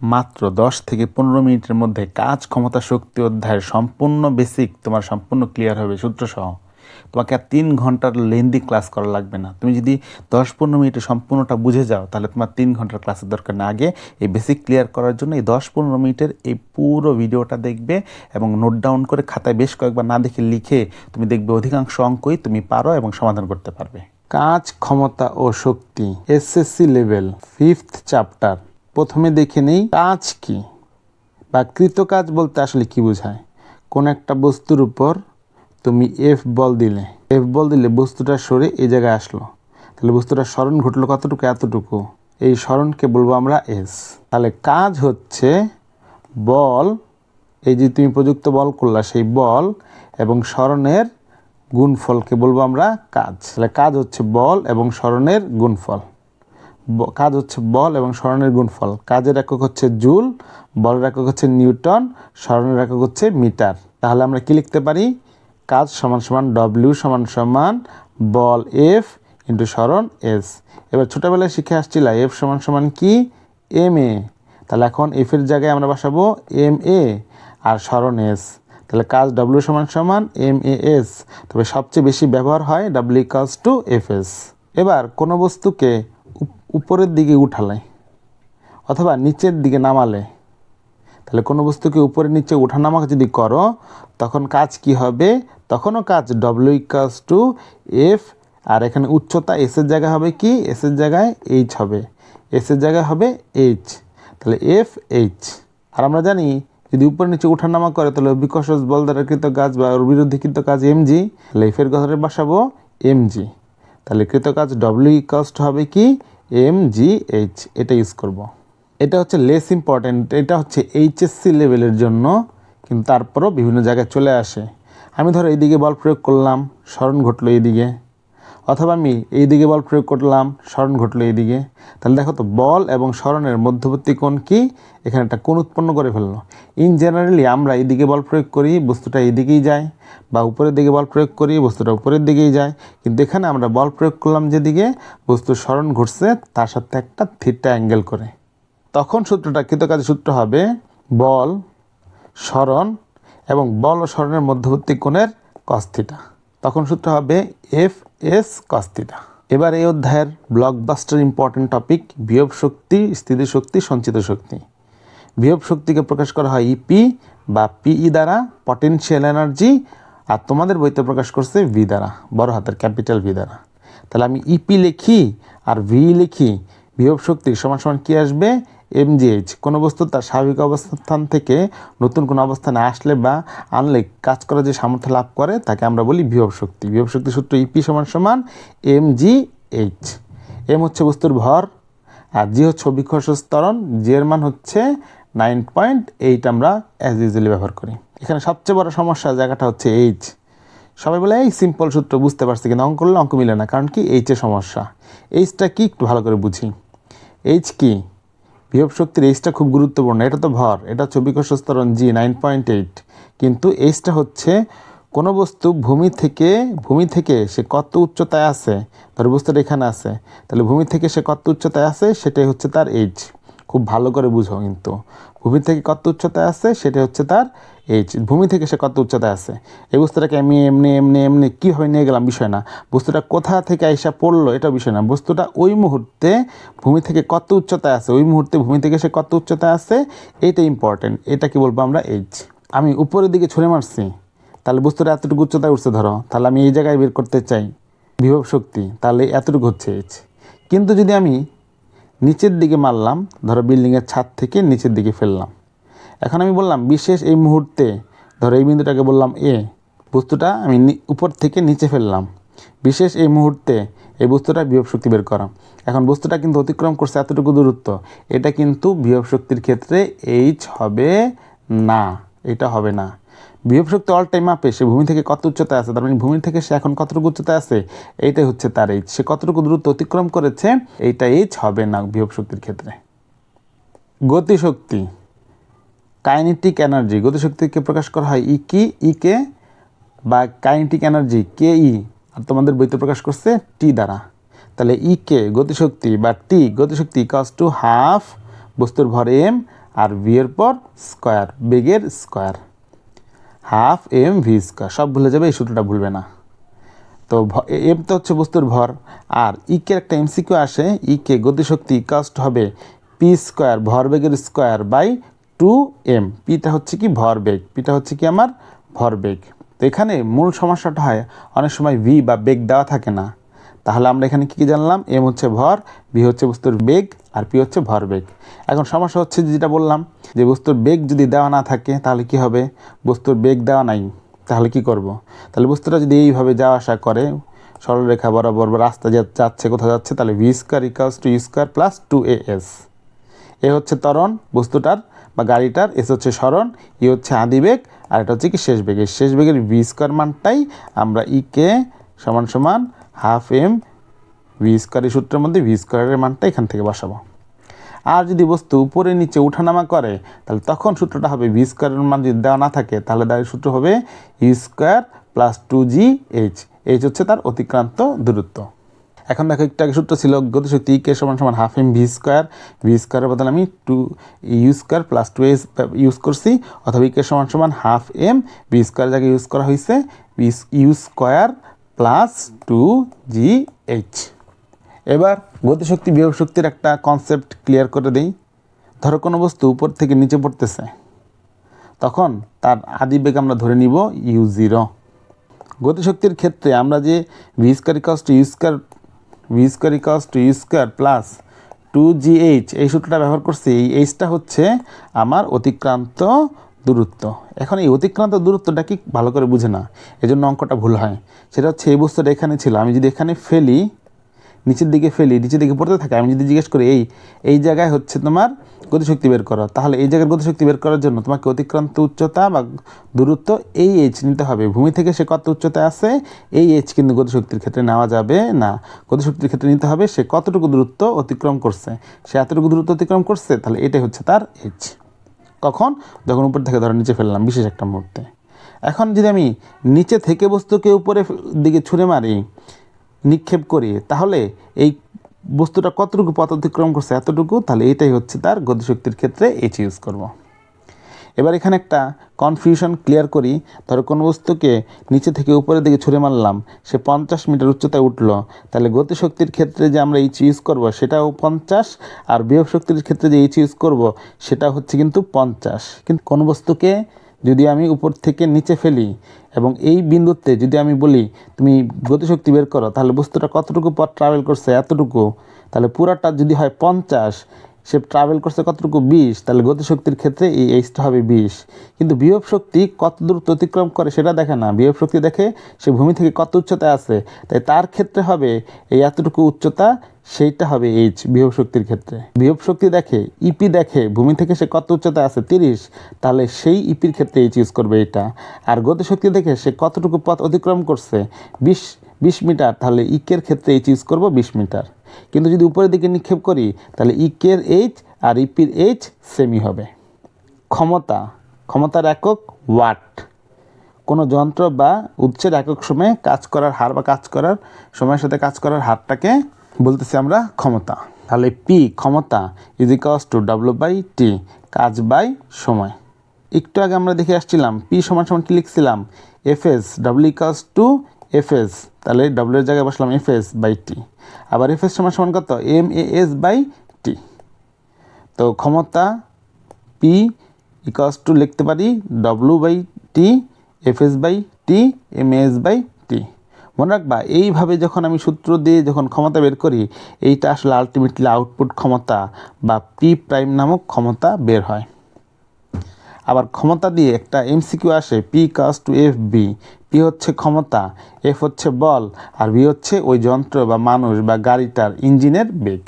মাত্র দশ থেকে পনেরো মিনিটের মধ্যে কাজ, ক্ষমতা, শক্তি, অধ্যায়ের সম্পূর্ণ বেসিক তোমার সম্পূর্ণ ক্লিয়ার হবে সূত্রসহ। তোমাকে আর তিন ঘণ্টার লেন্দি ক্লাস করা লাগবে না। তুমি যদি দশ পনেরো মিনিটে সম্পূর্ণটা বুঝে যাও, তাহলে তোমার তিন ঘণ্টার ক্লাসের দরকার না। আগে এই বেসিক ক্লিয়ার করার জন্য এই দশ পনেরো মিনিটের এই পুরো ভিডিওটা দেখবে এবং নোট ডাউন করে খাতায় বেশ কয়েকবার না দেখে লিখে তুমি দেখবে অধিকাংশ অঙ্কই তুমি পারো এবং সমাধান করতে পারবে। কাজ, ক্ষমতা ও শক্তি এসএসসি লেভেল ফিফথ চ্যাপ্টার প্রথমে দেখে নেই, কাজ কি? বা কৃতকাজ বলতে আসলে কি বোঝায়? কোন একটা বস্তুর উপর তুমি এফ বল দিলে এফ বল দিলে বস্তুটা সরে এই জায়গায় আসলো। তাহলে বস্তুটা স্মরণ ঘটলো কতটুকু, এতটুকু? এই স্মরণকে বলব আমরা এস তাহলে কাজ হচ্ছে বল, এই যে তুমি প্রযুক্ত বল করলা সেই বল এবং স্মরণের গুণফলকে বলব আমরা কাজ। তাহলে কাজ হচ্ছে বল এবং স্মরণের গুণফল। কাজ হচ্ছে বল এবং স্মরণের গুণফল। কাজের একক হচ্ছে জুল, বলের একক হচ্ছে নিউটন স্মরণের একক হচ্ছে মিটার। তাহলে আমরা কি লিখতে পারি? কাজ সমান সমান ডব্লিউ সমান সমান বল এফ ইন্টু স্মরণ এস। এবার ছোটোবেলায় শিখে আসছিলাম এফ সমান সমান কি? M A. তাহলে এখন এফের জায়গায় আমরা বসাবো এম এ আর স্মরণ এস। তাহলে কাজ ডব্লিউ সমান সমান এম এ এস। তবে সবচেয়ে বেশি ব্যবহার হয় ডাব্লিউ কাজ টু এফ এস। এবার কোনো বস্তুকে উপরের দিকে উঠালে অথবা নিচের দিকে নামালে, তাহলে কোনো বস্তুকে উপরে নিচে ওঠানামা যদি করো, তখন কাজ কি হবে? তখনও কাজ ডব্লিউ কাজ টু এফ আর এখানে উচ্চতা এসের জায়গায় হবে কি? এসের জায়গায় এইচ হবে। এসের জায়গায় হবে এইচ তাহলে এফ এইচ আর আমরা জানি, যদি উপরে নিচে ওঠানামা করে, তাহলে বিকশস বল দ্বারা কৃত কাজ বা বিরুদ্ধে কৃত কাজ এম জি তাহলে এফের কথাটা বসাবো এম জি তাহলে কৃত কাজ ডব্লিউ কাস্ট হবে কি? এম জি এইচ এটা ইউজ করব। এটা হচ্ছে লেস ইম্পর্ট্যান্ট এটা হচ্ছে এইচএসসি লেভেলের জন্য, কিন্তু তারপরও বিভিন্ন জায়গায় চলে আসে আমি ধরো এইদিকে বল প্রয়োগ করলাম, স্মরণ ঘটলো এইদিকে অথবা আমি এইদিকে বল প্রয়োগ করলাম, স্মরণ ঘটলো এইদিকে তাহলে দেখো তো, বল এবং স্মরণের মধ্যবর্তী কোণ কি? এখানে একটা কোণ উৎপন্ন করে ফেলল। ইন জেনারেলি আমরা এইদিকে বল প্রয়োগ করি, বস্তুটা এইদিকেই যায়, বা উপরের দিকে বল প্রয়োগ করি, বস্তুটা উপরের দিকেই যায়। কিন্তু এখানে আমরা বল প্রয়োগ করলাম যেদিকে বস্তু স্মরণ ঘটছে, তার সাথে একটা থিটা অ্যাঙ্গেল করে। তখন সূত্রটা কৃতকাজের সূত্র হবে বল, স্মরণ এবং বল ও স্মরণের মধ্যবর্তী কোণের কস্থিটা তখন সূত্র হবে এফ এস কস্থিটা এবার এই অধ্যায়ের ব্লকবাস্টার ইম্পর্টেন্ট টপিক বিয়োগ শক্তি স্থিতিশক্তি সঞ্চিত শক্তি। বিয়োগ শক্তিকে প্রকাশ করা হয় ইপি বা পিই দ্বারা পটেনশিয়াল এনার্জি আর তোমাদের বইতে প্রকাশ করছে ভি দ্বারা, বড় হাতের ক্যাপিটাল ভি দ্বারা। তাহলে আমি ইপি লিখি আর ভি লিখি বিভব শক্তির সমান সমান কী আসবে? এমজিএইচ কোনো বস্তু তার স্বাভাবিক অবস্থান থেকে নতুন কোনো অবস্থানে আসলে বা আনলে কাজ করার যে সামর্থ্য লাভ করে, তাকে আমরা বলি বিভব শক্তি। বিভব শক্তি সূত্র ইপি সমান সমান এম জি এইচ এম হচ্ছে বস্তুর ভর, আর জি হচ্ছে অভিকর্ষ ত্বরণ জি এর মান হচ্ছে নাইন পয়েন্ট এইট আমরা অ্যাজ ইউজুয়ালি ব্যবহার করি। এখানে সবচেয়ে বড় সমস্যা জায়গাটা হচ্ছে এইচ সবাই বলে, এই সিম্পল সূত্র বুঝতে পারছি কিন্তু অঙ্ক করলে অঙ্ক মিলে না, কারণ কি এইচের সমস্যা। এইচটা কি একটু ভালো করে বুঝি। এইচ কি? বিভব শক্তির এইচটা খুব গুরুত্বপূর্ণ, এটা তো ভর, এটা ছবি অভিকর্ষ স্তরণ জি নাইন পয়েন্ট এইট কিন্তু এইচটা হচ্ছে কোনো বস্তু ভূমি থেকে ভূমি থেকে সে কত উচ্চতায় আছে, ধর বস্তুটা এখানে আছে, তাহলে ভূমি থেকে সে কত উচ্চতায় আছে, সেটাই হচ্ছে তার এইচ খুব ভালো করে বুঝো কিন্তু। ভূমি থেকে কত উচ্চতায় আছে সেটা হচ্ছে তার এইচ ভূমি থেকে সে কত উচ্চতায় আছে? এই বস্তুটাকে আমি এমনি এমনি এমনি কীভাবে নিয়ে গেলাম বিষয় না। বস্তুটা কোথা থেকে আইসা পড়ল এটা বিষয় না। বস্তুটা ওই মুহূর্তে ভূমি থেকে কত উচ্চতায় আছে? ওই মুহূর্তে ভূমি থেকে সে কত উচ্চতায় আছে? এইটা ইম্পর্টেন্ট এটা কি বলব আমরা এইচ আমি উপরের দিকে ছুঁড়ে মারছি। তাহলে বস্তুটা এতটুকু উচ্চতায় উঠছে ধরো। তাহলে আমি এই জায়গায় বের করতে চাই। বিভব শক্তি। তাহলে এতটুকু হচ্ছে এইচ কিন্তু যদি আমি নিচের দিকে মারলাম, ধরো বিল্ডিংয়ের ছাদ থেকে নিচের দিকে ফেললাম। এখন আমি বললাম, বিশেষ এই মুহূর্তে, ধরো এই বিন্দুটাকে বললাম এ বস্তুটা আমি উপর থেকে নিচে ফেললাম। বিশেষ এই মুহূর্তে এই বস্তুটা বিভব শক্তি বের করা। এখন বস্তুটা কিন্তু অতিক্রম করছে এতটুকু দূরত্ব, এটা কিন্তু বিভব শক্তির ক্ষেত্রে এইচ হবে না, এটা হবে না। বিভব শক্তি অল টাইম আপে সে ভূমি থেকে কত উচ্চতায় আছে? তার মানে ভূমি থেকে সে এখন কতটুকু উচ্চতায় আছে? এইটাই হচ্ছে তার এইচ সে কতটুকু দূরত্ব অতিক্রম করেছে? এইটা এইচ হবে না বিভব শক্তির ক্ষেত্রে। গতিশক্তি। Kinetic energy. গতিশক্তিকে প্রকাশ করা হয় ই কি? ই কে? বা কাইনেটিক এনার্জি কে ই আর তোমাদের বইতে প্রকাশ করছে টি দ্বারা। তাহলে ই কে গতিশক্তি বা টি গতিশক্তি ইকাস টু হাফ বস্তুর ভর এম আর এর পর স্কোয়ার বেগের square half M V square, সব ভুলে যাবে, এই সূত্রটা ভুলবে না। তো এম তো হচ্ছে বস্তুর ভর, আর ইকে একটা এমসিকিউ আসে ইকে গতিশক্তি কাস্ট হবে পি স্কোয়ার, ভরবেগের স্কোয়ার বাই টু এম পিটা হচ্ছে কি ভরবেগ পিটা হচ্ছে কি আমার ভরবেগ। তো এখানে মূল সমস্যাটা হয়, অনেক সময় ভি বা বেগ দেওয়া থাকে না। তাহলে আমরা এখানে কী কী জানলাম? এম হচ্ছে ভর, বি হচ্ছে বস্তুর বেগ, আর পি হচ্ছে ভরবেগ এখন সমস্যা হচ্ছে যেটা বললাম, যে বস্তুর বেগ যদি দেওয়া না থাকে, তাহলে কি হবে? বস্তুর বেগ দেওয়া নাই, তাহলে কি করব। তাহলে বস্তুটা যদি এইভাবে যাওয়া আসা করে, সরলরেখা বরাবর বা রাস্তা যাচ্ছে কোথাও যাচ্ছে, তাহলে V square equals two U square plus two A S A হচ্ছে ত্বরণ, বস্তুটার বা গাড়িটার এস হচ্ছে স্মরণ ই হচ্ছে আদিবেগ আর এটা হচ্ছে কি শেষ বেগ। এই শেষ বেগের ভি স্কোয়ার মানটাই আমরা ই কে সমান সমান হাফ এম ভি স্কোয়ারের সূত্রের মধ্যে ভি স্কোয়ারের মানটা এখান থেকে বসাবো। আর যদি বস্তু উপরে নিচে উঠানামা করে, তাহলে তখন সূত্রটা হবে ভি স্কোয়ারের মান যদি দেওয়া না থাকে, তাহলে তার সূত্র হবে U square plus two G H H হচ্ছে তার অতিক্রান্ত দূরত্ব। এখন দেখো একটু সূত্র ছিল গতিশক্তি কে সমান সমান half M V square V স্কোয়ারের বদলে আমি two U square plus two S use করছি, অথবা কে সমান সমান হাফ এম ভি স্কোয়ার জায়গায় ইউজ করা হয়েছে U square plus two G H এবার গতিশক্তি বিভব শক্তির একটা কনসেপ্ট ক্লিয়ার করে দিই। ধরো কোনো বস্তু উপর থেকে নিচে পড়তেছে। তখন তার আদিবেগ আমরা ধরে নিব ইউ জিরো গতিশক্তির ক্ষেত্রে আমরা যে V square equals two U square V square equals two U square plus two G H এই সূত্রটা ব্যবহার করছি, এই এইচটা হচ্ছে আমার অতিক্রান্ত দূরত্ব। এখন এই অতিক্রান্ত দূরত্বটা কি ভালো করে বুঝে না, এজন্য অঙ্কটা ভুল হয়। সেটা হচ্ছে এই বস্তুটা এখানে ছিল, আমি যদি এখানে ফেলি, নিচের দিকে ফেলি, নিচের দিকে পড়তে থাকে, আমি যদি জিজ্ঞেস করি, এই এই জায়গায় হচ্ছে তোমার গতিশক্তি বের করো তাহলে এই জায়গার গতিশক্তি বের করার জন্য তোমাকে অতিক্রান্ত উচ্চতা বা দূরত্ব এই এইচ নিতে হবে। ভূমি থেকে সে কত উচ্চতায় আছে, এই এইচ কিন্তু গতিশক্তির ক্ষেত্রে নেওয়া যাবে না। গতিশক্তির ক্ষেত্রে নিতে হবে সে কতটুকু দূরত্ব অতিক্রম করছে। সে এতটুকু দূরত্ব অতিক্রম করছে, তাহলে এটাই হচ্ছে তার এইচ কখন? যখন উপর থেকে ধরো নিচে ফেললাম, বিশেষ একটা মুহূর্তে। এখন যদি আমি নিচে থেকে বস্তুকে উপরে দিকে ছুঁড়ে মারি, নিক্ষেপ করি, তাহলে এই বস্তুটা কতটুকু পথ অতিক্রম করছে এতটুকু? তাহলে এটাই হচ্ছে তার গতিশক্তির ক্ষেত্রে এইচ ইউজ করব। এবার এখানে একটা কনফিউশন ক্লিয়ার করি। ধরো কোনো বস্তুকে নিচে থেকে উপরের দিকে ছুঁড়ে মারলাম, সে পঞ্চাশ মিটার উচ্চতায় উঠল। তাহলে গতিশক্তির ক্ষেত্রে যে আমরা এইচ ইউজ করব, সেটাও পঞ্চাশ, আর বিভব শক্তির ক্ষেত্রে যে এইচ ইউজ করব, সেটা হচ্ছে কিন্তু পঞ্চাশ। কিন্তু কোনো বস্তুকে যদি আমি উপর থেকে নিচে ফেলি, এবং এই বিন্দুতে যদি আমি বলি, তুমি গতিশক্তি বের করো, তাহলে বস্তুটা কতটুকু পথ ট্রাভেল করছে, এতটুকু। তাহলে পুরাটা যদি হয় পঞ্চাশ সে ট্রাভেল করছে কতটুকু বিশ তাহলে গতিশক্তির ক্ষেত্রে এই এইচটা হবে বিশ কিন্তু বিভব শক্তি কত দূর অতিক্রম করে সেটা দেখে না। বিভব শক্তি দেখে সে ভূমি থেকে কত উচ্চতায় আছে, তাই তার ক্ষেত্রে হবে এই এতটুকু উচ্চতা, সেইটা হবে এইচ বিভব শক্তির ক্ষেত্রে। বিভব শক্তি দেখে ইপি দেখে ভূমি থেকে সে কত উচ্চতায় আছে, তিরিশ, তাহলে সেই ইপির ক্ষেত্রে এইচ ইউজ করবে এটা। আর গতিশক্তি দেখে সে কতটুকু পথ অতিক্রম করছে, বিশ বিশ মিটার, তাহলে ইকের ক্ষেত্রে এইচ ইউজ করব বিশ মিটার। কিন্তু যদি উপরের দিকে নিক্ষেপ করি, তাহলে ইকের এইচ আর ইপির এইচ সেমি হবে। ক্ষমতা, ক্ষমতার একক ওয়াট। কোনো যন্ত্র বা উৎসের একক সময়ে কাজ করার হার বা কাজ করার সময়ের সাথে কাজ করার হারটাকে বলতেছি আমরা ক্ষমতা। তাহলে পি ক্ষমতা is equals two W by T কাজ বাই সময়। একটু আগে আমরা দেখে আসছিলাম পি সমান সমান কি লিখছিলাম? F S W equals two F S তাহলে ডাব্লু এর জায়গায় বসলাম এফ এস বাই টি আবার এফ এস সমান সমান কত? M A S by T তো ক্ষমতা পি ইকালস টু লিখতে পারি W by T F S by T M S by T মনে রাখবা, এইভাবে যখন আমি সূত্র দিয়ে যখন ক্ষমতা বের করি, এইটা আসলে আলটিমেটলি আউটপুট ক্ষমতা বা পি প্রাইম নামক ক্ষমতা বের হয়। আবার ক্ষমতা দিয়ে একটা এমসিকিউ আসে P equals to F B P হচ্ছে ক্ষমতা এফ হচ্ছে বল, আর বি হচ্ছে ওই যন্ত্র বা মানুষ বা গাড়িটার ইঞ্জিনের বেগ।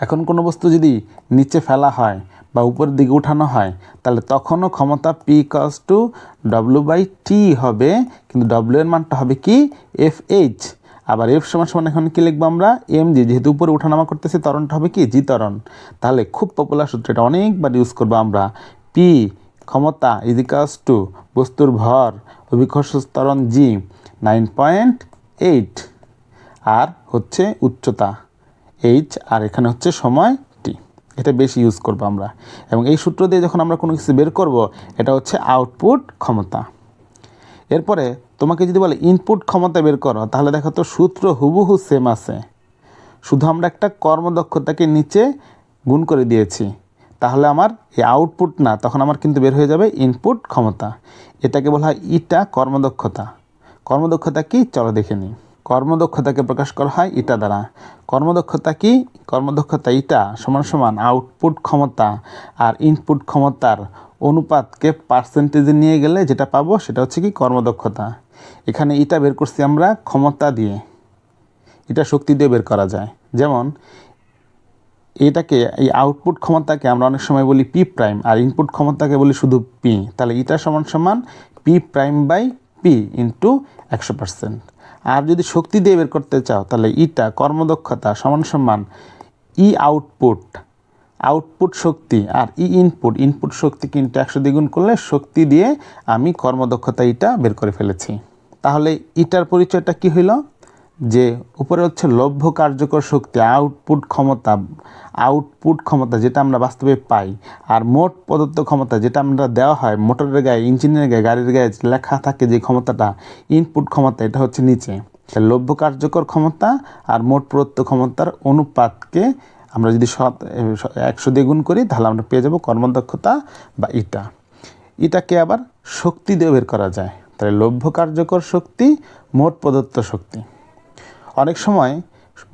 এখন কোনো বস্তু যদি নিচে ফেলা হয় বা উপরের দিকে উঠানো হয়, তাহলে তখনও ক্ষমতা P cos two W by T হবে, কিন্তু ডব্লিউ এর মানটা হবে কি? এফ এইচ আবার এফ সমান সমান এখন কী লিখব আমরা? এম জি যেহেতু উপরে উঠানামা করতেছি তরণটা হবে কি? জি তরণ তাহলে খুব পপুলার সূত্র, এটা অনেকবার ইউজ করব আমরা। পি ক্ষমতা ইজিকাস টু, বস্তুর ভর, অভিকর্ষ জি, নাইন পয়েন্ট এইট। আর হচ্ছে উচ্চতা, এইচ, আর এখানে হচ্ছে সময় টি। এটা বেশি ইউজ করব আমরা। এবং এই সূত্র দিয়ে যখন আমরা কোনো কিছু বের করব, এটা হচ্ছে আউটপুট ক্ষমতা। এরপরে তোমাকে যদি বলে ইনপুট ক্ষমতা বের করো, তাহলে দেখো তো সূত্র হুবহু সেম আছে। শুধু আমরা একটা কর্মদক্ষতাকে নিচে গুণ করে দিয়েছি। তাহলে আমার এই আউটপুট না, তখন আমার কিন্তু বের হয়ে যাবে ইনপুট ক্ষমতা। এটাকে বলা হয় ইটা কর্মদক্ষতা। কর্মদক্ষতা কি? চলো দেখে নিই। কর্মদক্ষতাকে প্রকাশ করা হয় ইটা দ্বারা। কর্মদক্ষতা কি? কর্মদক্ষতা ইটা সমান সমান আউটপুট ক্ষমতা আর ইনপুট ক্ষমতার অনুপাতকে পার্সেন্টেজে নিয়ে গেলে যেটা পাবো সেটা হচ্ছে কি? কর্মদক্ষতা। এখানে ইটা বের করছি আমরা ক্ষমতা দিয়ে। এটা শক্তি দিয়ে বের করা যায়। যেমন এটাকে, এই আউটপুট ক্ষমতাকে আমরা অনেক সময় বলি পি প্রাইম আর ইনপুট ক্ষমতাকে বলি শুধু পি তাহলে এটা সমান সমান P prime by P into একশো পার্সেন্ট আর যদি শক্তি দিয়ে বের করতে চাও, তাহলে ইটা কর্মদক্ষতা সমান সমান ই আউটপুট আউটপুট শক্তি আর ই ইনপুট ইনপুট শক্তি কিন্তু একশো দ্বিগুণ করলে শক্তি দিয়ে আমি কর্মদক্ষতা ইটা বের করে ফেলেছি। তাহলে ইটার পরিচয়টা কি হইল? যে উপরে হচ্ছে লভ্য কার্যকর শক্তি আউটপুট ক্ষমতা আউটপুট ক্ষমতা যেটা আমরা বাস্তবে পাই, আর মোট প্রদত্ত ক্ষমতা যেটা আমরা দেওয়া হয়, মোটরের গায়ে, ইঞ্জিনের গায়ে, গাড়ির গায়ে লেখা থাকে যে ক্ষমতাটা ইনপুট ক্ষমতা, এটা হচ্ছে নিচে। লভ্য কার্যকর ক্ষমতা আর মোট প্রদত্ত ক্ষমতার অনুপাতকে আমরা যদি শত একশো দিয়ে গুণ করি, তাহলে আমরা পেয়ে যাব কর্মদক্ষতা বা ইটা। এটাকে আবার শক্তি দিয়ে বের করা যায়। তাহলে লভ্য কার্যকর শক্তি, মোট প্রদত্ত শক্তি। অনেক সময়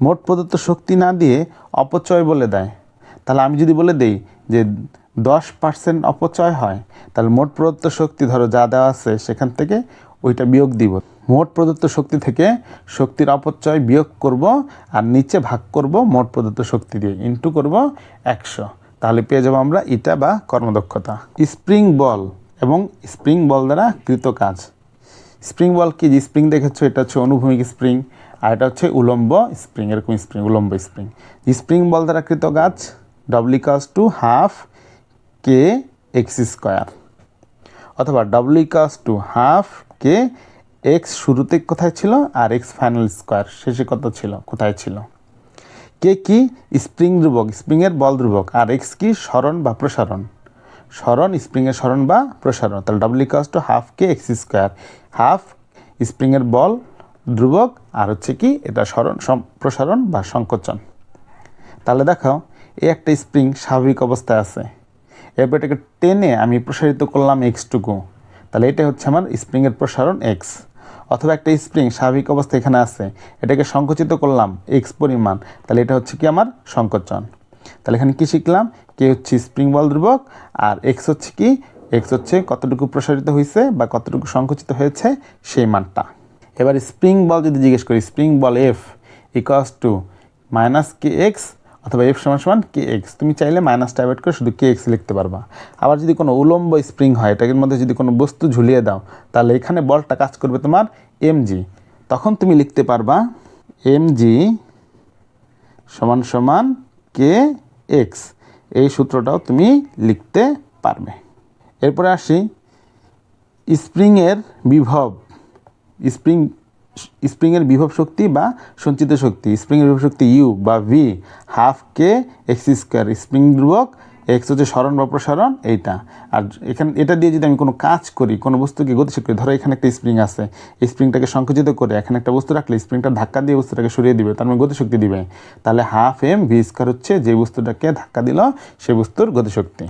মোট প্রদত্ত শক্তি না দিয়ে অপচয় বলে দেয়। তাহলে আমি যদি বলে দেই যে দশ পার্সেন্ট অপচয় হয়, তাহলে মোট প্রদত্ত শক্তি ধরো যা দেওয়া আছে সেখান থেকে ওইটা বিয়োগ দিব। মোট প্রদত্ত শক্তি থেকে শক্তির অপচয় বিয়োগ করব আর নিচে ভাগ করব মোট প্রদত্ত শক্তি দিয়ে ইন্টু করব একশো। তাহলে পেয়ে যাব আমরা ইটা বা কর্মদক্ষতা। স্প্রিং বল এবং স্প্রিং বল দ্বারা কৃত কাজ। স্প্রিং বল কি? যে স্প্রিং দেখেছ, এটা হচ্ছে অনুভূমিক স্প্রিং। আর এটা হচ্ছে উলম্ব স্প্রিং এরকম স্প্রিং উলম্ব স্প্রিং স্প্রিং বল দ্বারা কৃত কাজ ডব্লি কাজ two half K X square অথবা ডব্লি কাজ টু হাফ কে এক্স শুরুতে কোথায় ছিল? আর এক্স ফাইনাল স্কোয়ার শেষে কত ছিল? কোথায় ছিল? কে কি? স্প্রিং ধ্রুবক স্প্রিংয়ের বল ধ্রুবক। আর এক্স কি? স্মরণ বা প্রসারণ। স্মরণ স্প্রিংয়ের স্মরণ বা প্রসারণ। তাহলে ডব্লিউ কাজ two half K X square half স্প্রিংয়ের বল ধ্রুবক আর হচ্ছে কি এটা স্মরণ, সম- প্রসারণ বা সংকোচন। তাহলে দেখো, এই একটা স্প্রিং স্বাভাবিক অবস্থায় আছে। এরপর এটাকে টেনে আমি প্রসারিত করলাম এক্সটুকু তাহলে এটা হচ্ছে আমার স্প্রিংয়ের প্রসারণ এক্স অথবা একটা স্প্রিং স্বাভাবিক অবস্থা এখানে আছে, এটাকে সংকুচিত করলাম এক্স পরিমাণ, তাহলে এটা হচ্ছে কি আমার সংকোচন। তাহলে এখানে কী শিখলাম? কে হচ্ছে স্প্রিং বল ধ্রুবক আর এক্স হচ্ছে কি? এক্স হচ্ছে কতটুকু প্রসারিত হয়েছে বা কতটুকু সংকুচিত হয়েছে সেই মানটা। এবার স্প্রিং বল যদি জিজ্ঞেস করি স্প্রিং বল F equals two minus K X অথবা এফ সমান সমান কে এক্স তুমি চাইলে মাইনাসটা অ্যাভয়েড করে শুধু কে এক্স লিখতে পারবা। আবার যদি কোনো উলম্ব স্প্রিং হয়, এটার মধ্যে যদি কোনো বস্তু ঝুলিয়ে দাও, তাহলে এখানে বলটা কাজ করবে তোমার এম জি তখন তুমি লিখতে পারবা এম জি সমান সমান কে এক্স এই সূত্রটাও তুমি লিখতে পারবে। এরপরে আসি স্প্রিংয়ের বিভব। স্প্রিং, স্প্রিংয়ের বিভব শক্তি বা সঞ্চিত শক্তি। স্প্রিংয়ের বিভব শক্তি ইউ বা V half K X square spring ধ্রুবক এক্স হচ্ছে স্মরণ বা প্রসারণ, এইটা। আর এখানে, এটা দিয়ে যদি আমি কোনো কাজ করি, কোনো বস্তুকে গতিশীল করি, ধরো এখানে একটা স্প্রিং আছে স্প্রিংটাকে সংকুচিত করে এখানে একটা বস্তু রাখলে স্প্রিংটা ধাক্কা দিয়ে বস্তুটাকে সরিয়ে দিবে, তার মানে গতিশক্তি দিবে। তাহলে হাফ এম ভি স্কোয়ার হচ্ছে যে বস্তুটাকে ধাক্কা দিল সেই বস্তুর গতিশক্তি।